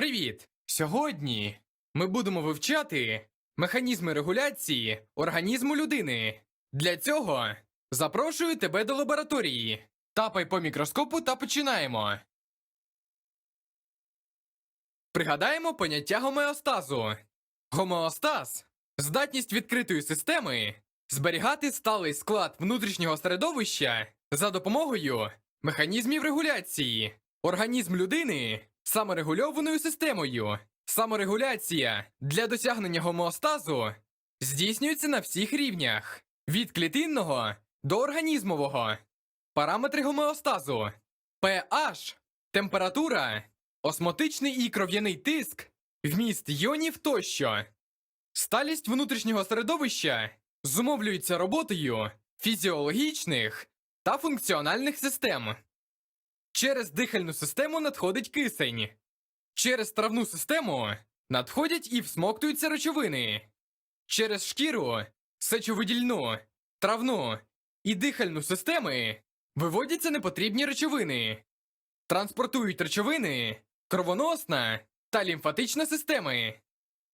Привіт! Сьогодні ми будемо вивчати механізми регуляції організму людини. Для цього запрошую тебе до лабораторії. Тапай по мікроскопу та починаємо. Пригадаємо поняття гомеостазу. Гомеостаз здатність відкритої системи зберігати сталий склад внутрішнього середовища за допомогою механізмів регуляції. Організм людини саморегульованою системою. Саморегуляція для досягнення гомеостазу здійснюється на всіх рівнях від клітинного до організмового. Параметри гомеостазу pH, температура, осмотичний і кров'яний тиск, вміст йонів тощо. Сталість внутрішнього середовища зумовлюється роботою фізіологічних та функціональних систем. Через дихальну систему надходить кисень. Через травну систему надходять і всмоктуються речовини. Через шкіру, сечовидільну, травну і дихальну системи виводяться непотрібні речовини. Транспортують речовини, кровоносна та лімфатична системи.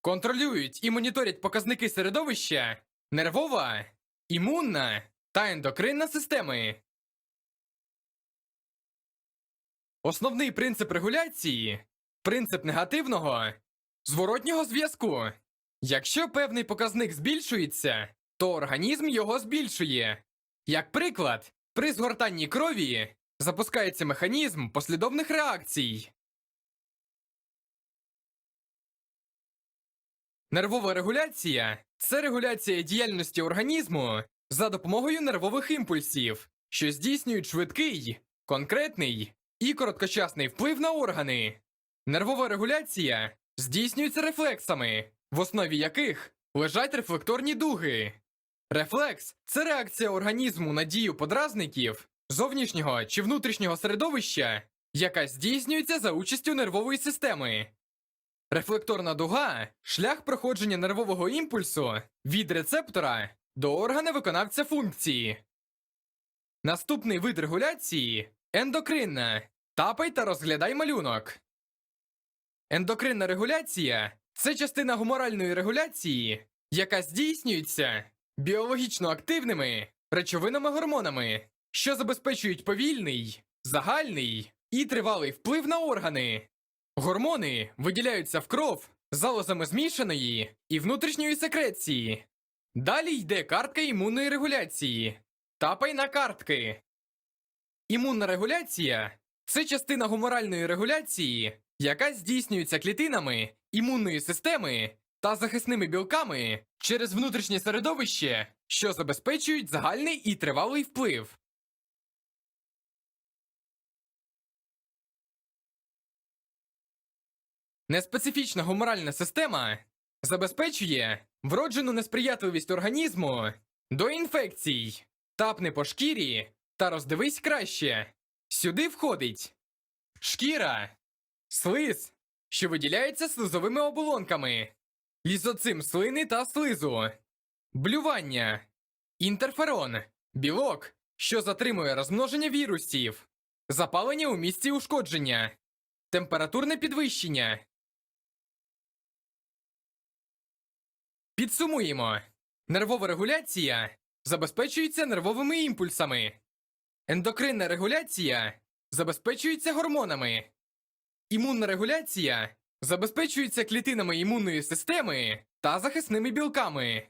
Контролюють і моніторять показники середовища, нервова, імунна та ендокринна системи. Основний принцип регуляції принцип негативного зворотнього зв'язку. Якщо певний показник збільшується, то організм його збільшує. Як приклад, при згортанні крові запускається механізм послідовних реакцій. Нервова регуляція це регуляція діяльності організму за допомогою нервових імпульсів, що здійснюють швидкий, конкретний і короткочасний вплив на органи. Нервова регуляція здійснюється рефлексами, в основі яких лежать рефлекторні дуги. Рефлекс це реакція організму на дію подразників зовнішнього чи внутрішнього середовища, яка здійснюється за участю нервової системи. Рефлекторна дуга шлях проходження нервового імпульсу від рецептора до органа виконавця функції. Наступний вид регуляції ендокринна. Тапай та розглядай малюнок. Ендокринна регуляція це частина гуморальної регуляції, яка здійснюється біологічно активними речовинами-гормонами, що забезпечують повільний, загальний і тривалий вплив на органи. Гормони виділяються в кров залозами змішаної і внутрішньої секреції. Далі йде картка імунної регуляції. Тапай на картки. Імунна регуляція це частина гуморальної регуляції, яка здійснюється клітинами імунної системи та захисними білками через внутрішнє середовище, що забезпечують загальний і тривалий вплив. Неспецифічна гуморальна система забезпечує вроджену несприятливість організму до інфекцій, тапни по шкірі та роздивись краще. Сюди входить шкіра, слиз, що виділяється слизовими оболонками, лізоцим слини та слизу, блювання, інтерферон, білок, що затримує розмноження вірусів, запалення у місці ушкодження, температурне підвищення. Підсумуємо. Нервова регуляція забезпечується нервовими імпульсами. Ендокринна регуляція забезпечується гормонами. Імунна регуляція забезпечується клітинами імунної системи та захисними білками.